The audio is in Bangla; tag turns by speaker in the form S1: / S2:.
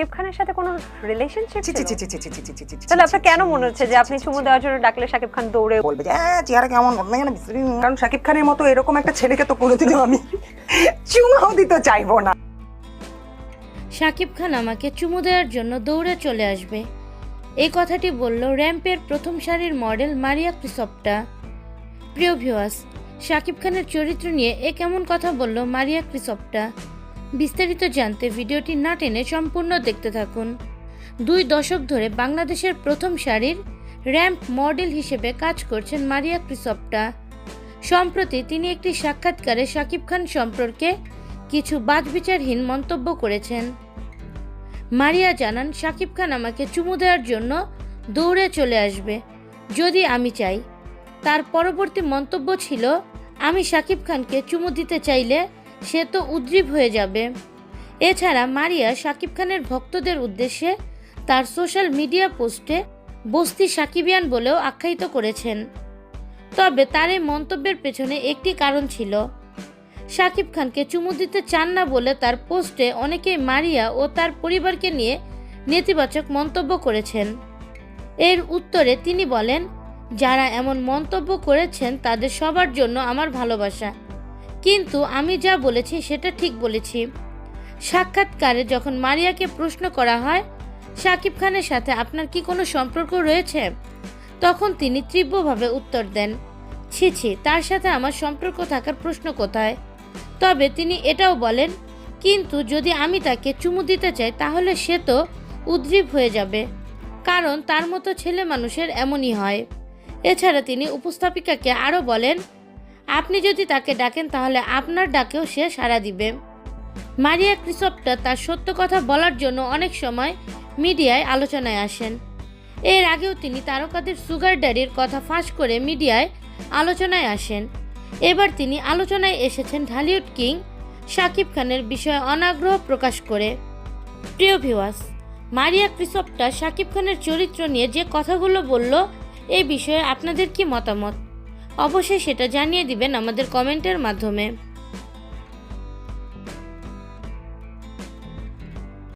S1: শাকিব খানের সাথে কোনো রিলেশনশিপ ছিল? তাহলে আপনার কেন মনে হচ্ছে যে আপনি চুমু দেওয়ার জন্য ডাকলে শাকিব খান দৌড়ে
S2: বলবে যে "আহ, চেহারা কেমন? ওর না বিশ্রী? কারণ শাকিব খানের মতো এরকম একটা ছেলেকে তো কোনোদিনও আমি চুমাও দিতে চাইব না।
S3: শাকিব খান আমাকে চুমু দেওয়ার জন্য দৌড়ে চলে আসবে। এই কথাটি বলল র্যাম্পের প্রথম সারির মডেল মারিয়া ক্রিসপ্টা। প্রিয় ভিউয়ার্স শাকিব খানের চরিত্র নিয়ে এ কেমন কথা বলল মারিয়া ক্রিসপ্টা? বিস্তারিত জানতে ভিডিওটি না টেনে সম্পূর্ণ দেখতে থাকুন। দুই দশক ধরে বাংলাদেশের প্রথম সারির র্যাম্প মডেল হিসেবে কাজ করছেন মারিয়া ক্রিসপ্টা। সম্প্রতি তিনি একটি সাক্ষাৎকারে শাকিব খান সম্পর্কে কিছু বাজবিচারহীন মন্তব্য করেছেন। মারিয়া জানান, শাকিব খান আমাকে চুমু দেওয়ার জন্য দৌড়ে চলে আসবে, যদি আমি চাই। তার পরবর্তী মন্তব্য ছিল, আমি শাকিব খানকে চুমু দিতে চাইলে সে তো উদ্গ্রীব হয়ে যাবে। এছাড়া মারিয়া শাকিব খানের ভক্তদের উদ্দেশ্যে তার সোশ্যাল মিডিয়া পোস্টে বস্তি সাকিবিয়ান বলেও আখ্যায়িত করেছেন। তবে তার এই মন্তব্যের পেছনে একটি কারণ ছিল। শাকিব খানকে চুমু দিতে চান না বলে তার পোস্টে অনেকেই মারিয়া ও তার পরিবারকে নিয়ে নেতিবাচক মন্তব্য করেছেন। এর উত্তরে তিনি বলেন, যারা এমন মন্তব্য করেছেন তাদের সবার জন্য আমার ভালোবাসা। কিন্তু আমি যা বলেছি সেটা ঠিক বলেছি। সাক্ষাৎকারে যখন মারিয়াকে প্রশ্ন করা হয় শাকিব খানের সাথে আপনার কি কোনো সম্পর্ক রয়েছে? তখন তিনি তীব্রভাবে উত্তর দেন, ছি ছি, তার সাথে আমার সম্পর্ক থাকার প্রশ্ন কোথায়? তবে তিনি এটাও বলেন, কিন্তু যদি আমি তাকে চুমু দিতে চাই, তাহলে সে তো উদ্গ্রীব হয়ে যাবে, কারণ তার মতো ছেলে মানুষের এমনই হয়। এছাড়া তিনি উপস্থাপিকাকে আরও বলেন আপনি যদি তাকে ডাকেন, তাহলে আপনার ডাকেও সে সাড়া দিবে। মারিয়া ক্রিসপ্টা তার সত্য কথা বলার জন্য অনেক সময় মিডিয়ায় আলোচনায় আসেন। এর আগেও তিনি তারকাদের সুগার ড্যাডির কথা ফাঁস করে মিডিয়ায় আলোচনায় আসেন। এবার তিনি আলোচনায় এসেছেন ঢালিউড কিং শাকিব খানের বিষয়ে অনাগ্রহ প্রকাশ করে। প্রিয় ভিওয়াস মারিয়া ক্রিসপ্টা শাকিব খানের চরিত্র নিয়ে যে কথাগুলো বলল এই বিষয়ে আপনাদের কি মতামত? অবশ্যই সেটা জানিয়ে দিবেন আমাদের কমেন্টের মাধ্যমে।